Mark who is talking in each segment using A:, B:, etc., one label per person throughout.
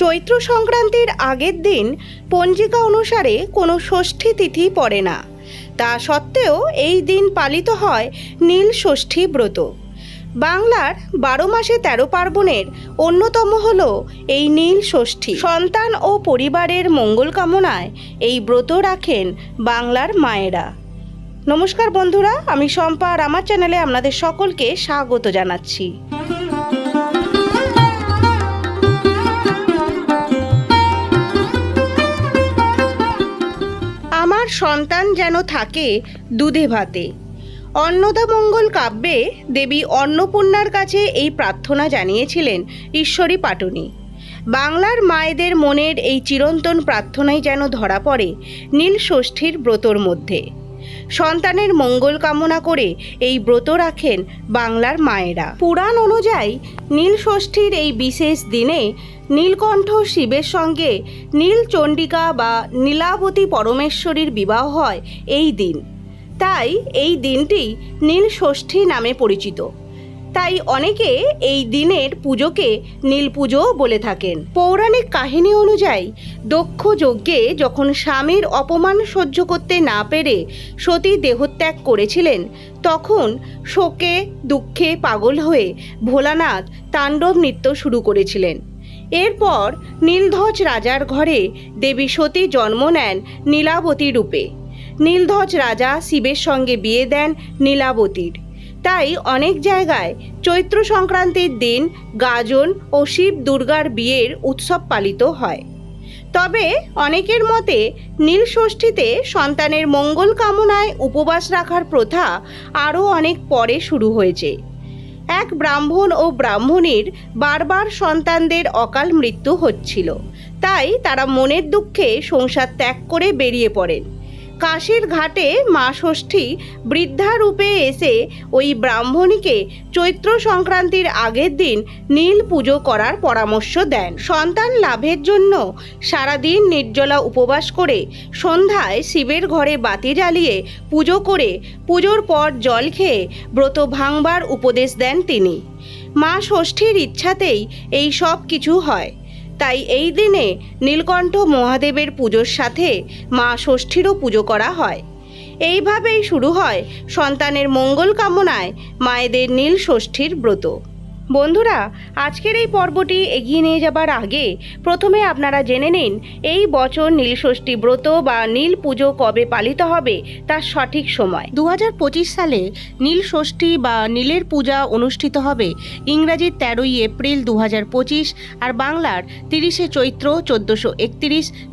A: চৈত্র সংক্রান্তির আগের দিন পঞ্জিকা অনুসারে কোনো ষষ্ঠী তিথি পড়ে না। তা সত্ত্বেও এই দিন পালিত হয় নীল ষষ্ঠী ব্রত। বাংলার বারো মাসে তেরো পার্বণের অন্যতম হল এই নীল ষষ্ঠী। সন্তান ও পরিবারের মঙ্গল কামনায় এই ব্রত রাখেন বাংলার মায়েরা। নমস্কার বন্ধুরা, আমি শম্পা আর আমার চ্যানেলে আপনাদের সকলকে স্বাগত জানাচ্ছি। সন্তান যেন থাকে দুধে ভাতে। অন্নদামঙ্গল কাব্যে দেবী অন্নপূর্ণার কাছে এই প্রার্থনা জানিয়েছিলেন ঈশ্বরী পাটনি। বাংলার মায়েদের মনের এই চিরন্তন প্রার্থনাই যেন ধরা পড়ে নীল ষষ্ঠীর ব্রতর মধ্যে। সন্তানের মঙ্গল কামনা করে এই ব্রত রাখেন বাংলার মায়েরা। পুরাণ অনুযায়ী নীলষষ্ঠীর এই বিশেষ দিনে নীলকণ্ঠ শিবের সঙ্গে নীলচণ্ডিকা বা নীলাবতী পরমেশ্বরীর বিবাহ হয় এই দিন। তাই এই দিনটি নীলষষ্ঠী নামে পরিচিত। তাই অনেকে এই দিনের পুজোকে নীল পুজো বলে থাকেন। পৌরাণিক কাহিনী অনুযায়ী, দক্ষ যজ্ঞে যখন স্বামীর অপমান সহ্য করতে না পেরে সতী দেহত্যাগ করেছিলেন, তখন শোকে, দুঃখে পাগল হয়ে ভোলানাথ তাণ্ডব নৃত্য শুরু করেছিলেন। এরপর নীলধ্বজ রাজার ঘরে দেবী সতী জন্ম নেন নীলাবতী রূপে। নীলধ্বজ রাজা শিবের সঙ্গে বিয়ে দেন নীলাবতীর। তাই অনেক জায়গায় চৈত্র সংক্রান্তির দিন গাজন ও শিব দুর্গার বিয়ের উৎসব পালিত হয়। তবে অনেকের মতে নীল ষষ্ঠীতে সন্তানের মঙ্গল কামনায় উপবাস রাখার প্রথা আরও অনেক পরে শুরু হয়েছে। এক ব্রাহ্মণ ও ব্রাহ্মণীর বারবার সন্তানদের অকাল মৃত্যু হচ্ছিল। তাই তারা মনের দুঃখে সংসার ত্যাগ করে বেরিয়ে পড়েন। কাশীর ঘাটে মা ষষ্ঠী বৃদ্ধারূপে এসে ওই ব্রাহ্মণীকে চৈত্র সংক্রান্তির আগের দিন নীল পুজো করার পরামর্শ দেন। সন্তান লাভের জন্য সারাদিন নির্জলা উপবাস করে সন্ধ্যায় শিবের ঘরে বাতি জ্বালিয়ে পুজো করে পুজোর পর জল খেয়ে ব্রত ভাঙবার উপদেশ দেন তিনি। মা ষষ্ঠীর ইচ্ছাতেই এই সব কিছু হয়। তাই এই দিনে নীলকণ্ঠ মহাদেবের পুজোর সাথে মা ষষ্ঠীরও পুজো করা হয়। এইভাবেই শুরু হয় সন্তানের মঙ্গল কামনায় মায়েদের নীল ষষ্ঠীর ব্রত। বন্ধুরা, আজকের এই পর্বটি এগিয়ে নিয়ে যাবার আগে প্রথমে আপনারা জেনে নিন, এই বছর নীলষষ্ঠী ব্রত বা নীল পুজো কবে পালিত হবে তার সঠিক সময়। দু হাজার পঁচিশ সালে নীল ষষ্ঠী বা নীলের পূজা অনুষ্ঠিত হবে ইংরাজির তেরোই এপ্রিল দু হাজার পঁচিশ আর বাংলার তিরিশে চৈত্র চোদ্দোশো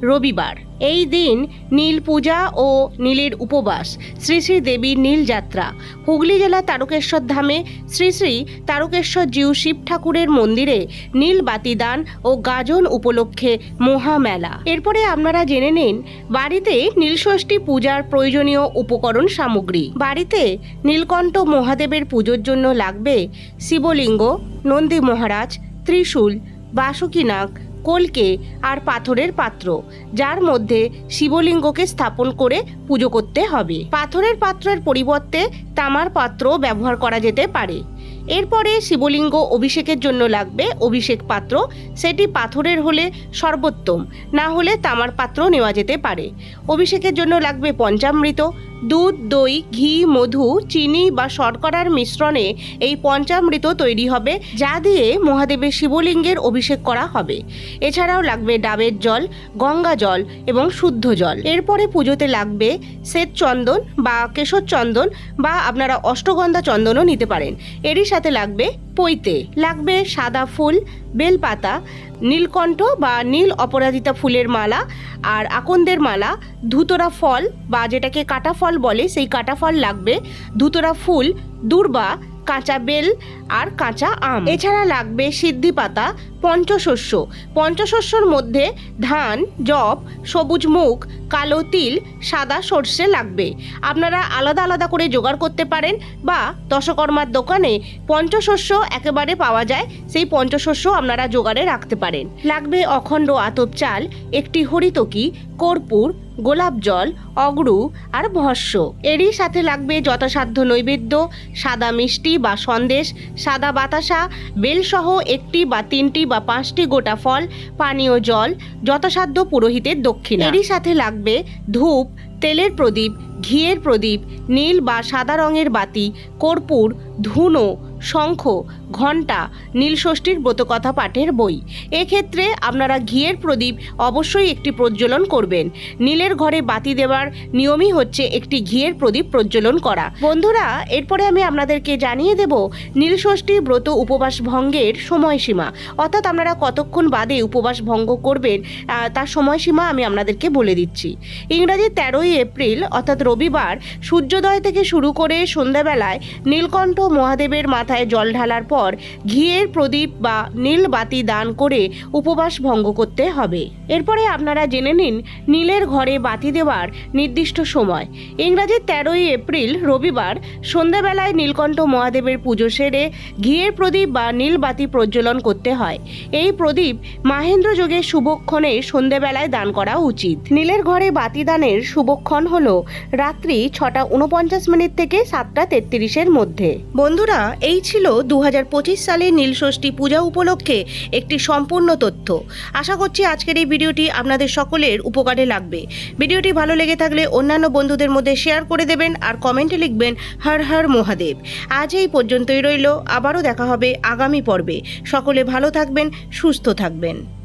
A: রবিবার। এই দিন নীল পূজা ও নীলের উপবাস, শ্রী শ্রী দেবীর নীল যাত্রা হুগলি জেলা তারকেশ্বর ধামে শ্রী শ্রী তারকেশ্বর জিউ শিব ঠাকুরের মন্দিরে নীল বাতিদান ও গাজন উপলক্ষে মহামেলা এরপরে আপনারা জেনে নিন, বাড়িতে নীলষষ্ঠী পূজার প্রয়োজনীয় উপকরণ সামগ্রী। বাড়িতে নীলকণ্ঠ মহাদেবের পুজোর জন্য লাগবে শিবলিঙ্গ, নন্দী মহারাজ, ত্রিশূল, বাসুকিনাগ কলকে আর পাথরের পাত্র, যার মধ্যে শিবলিঙ্গকে স্থাপন করে পুজো করতে হবে। পাথরের পাত্রের পরিবর্তে তামার পাত্র ব্যবহার করা যেতে পারে। এরপরে শিবলিঙ্গ অভিষেকের জন্য লাগবে অভিষেক পাত্র। সেটি পাথরের হলে সর্বোত্তম, না হলে তামার পাত্র নেওয়া যেতে পারে। অভিষেকের জন্য লাগবে পঞ্চামৃত দুধ, দই, ঘি, মধু, চিনি বা শর্করার মিশ্রণে এই পঞ্চামৃত তৈরি হবে, যা দিয়ে মহাদেবের শিবলিঙ্গের অভিষেক করা হবে। এছাড়াও লাগবে ডাবের জল, গঙ্গা জল এবং শুদ্ধ জল। এরপরে পুজোতে লাগবে শ্বেত চন্দন বা কেশর চন্দন বা আপনারা অষ্টগন্ধা চন্দনও নিতে পারেন। এরই সাথে লাগবে পৈতে। লাগবে সাদা ফুল, বেলপাতা নীলকণ্ঠ বা নীল অপরাধিতা ফুলের মালা আর আকন্দের মালা, ধুতরা ফল বা যেটাকে কাটা ফল বলে, সেই কাটা ফল লাগবে। ধুতরা ফুল, দূর্বা কাঁচা বেল আর কাঁচা আম। এছাড়া লাগবে সিদ্ধি পাতা, পঞ্চশস্য। পঞ্চশস্যর মধ্যে ধান জব সবুজ মুখ কালো তিল, সাদা সর্ষে লাগবে। আপনারা আলাদা আলাদা করে জোগাড় করতে পারেন বা দশকর্মার দোকানে পঞ্চশস্য একেবারে পাওয়া যায়, সেই পঞ্চশস্য আপনারা জোগাড়ে রাখতে পারেন। লাগবে অখণ্ড আতপ চাল, একটি হরিতকি, কর্পূর গোলাপ জল, অগরু আর ভস্য। এরই সাথে লাগবে যথাসাধ্য নৈবেদ্য, সাদা মিষ্টি বা সন্দেশ, সাদা বাতাসা, বেলসহ একটি বা তিনটি বা পাঁচটি গোটা ফল, পানীয় জল, যথাসাধ্য পুরোহিতের দক্ষিণা। এরই সাথে লাগবে ধূপ, তেলের প্রদীপ, ঘিয়ের প্রদীপ, নীল বা সাদা রঙের বাতি, কর্পূর, ধুনো শঙ্খ, ঘণ্টা, নীলষষ্ঠীর ব্রতকথা পাঠের বই। এক্ষেত্রে আপনারা ঘিয়ের প্রদীপ অবশ্যই একটি প্রজ্বলন করবেন। নীলের ঘরে বাতি দেওয়ার নিয়মই হচ্ছে একটি ঘিয়ের প্রদীপ প্রজ্বলন করা। বন্ধুরা, এরপরে আমি আপনাদেরকে জানিয়ে দেব নীলষষ্ঠী ব্রত উপবাস ভঙ্গের সময়সীমা। অর্থাৎ আপনারা কতক্ষণ বাদে উপবাস ভঙ্গ করবেন তার সময়সীমা আমি আপনাদেরকে বলে দিচ্ছি। ইংরাজি তেরোই এপ্রিল, অর্থাৎ রবিবার, সূর্যোদয় থেকে শুরু করে সন্ধ্যাবেলায় নীলকণ্ঠ মহাদেবের মাথায় জল ঢালার পর ঘিয়ের প্রদীপ বা নীল বাতি দান করে উপবাস ভঙ্গ করতে হবে। এরপরে আপনারা জেনে নিন নীলের ঘরে বাতি দেওয়ার নির্দিষ্ট সময়। ইংরাজি তেরোই এপ্রিল, রবিবার সন্ধ্যাবেলায় নীলকণ্ঠ মহাদেবের পুজো সেরে ঘিয়ের প্রদীপ বা নীল বাতি প্রজ্বলন করতে হয়। এই প্রদীপ মাহেন্দ্র যোগের শুভক্ষণে সন্ধ্যাবেলায় দান করা উচিত। নীলের ঘরে বাতি দানের শুভক্ষণ হল রাত্রি ছটা উনপঞ্চাশ মিনিট থেকে সাতটা তেত্রিশের মধ্যে। বন্ধুরা, এই ছিল দু সালের নীলষষ্ঠী পূজা উপলক্ষে একটি সম্পূর্ণ তথ্য। আশা করছি আজকের এই ভিডিওটি আপনাদের সকলের উপকারে লাগবে। ভিডিওটি ভালো লেগে থাকলে অন্যান্য বন্ধুদের মধ্যে শেয়ার করে দেবেন আর কমেন্টে লিখবেন হর হর মহাদেব। আজ এই পর্যন্তই রইল। আবারও দেখা হবে আগামী পর্বে। সকলে ভালো থাকবেন, সুস্থ থাকবেন।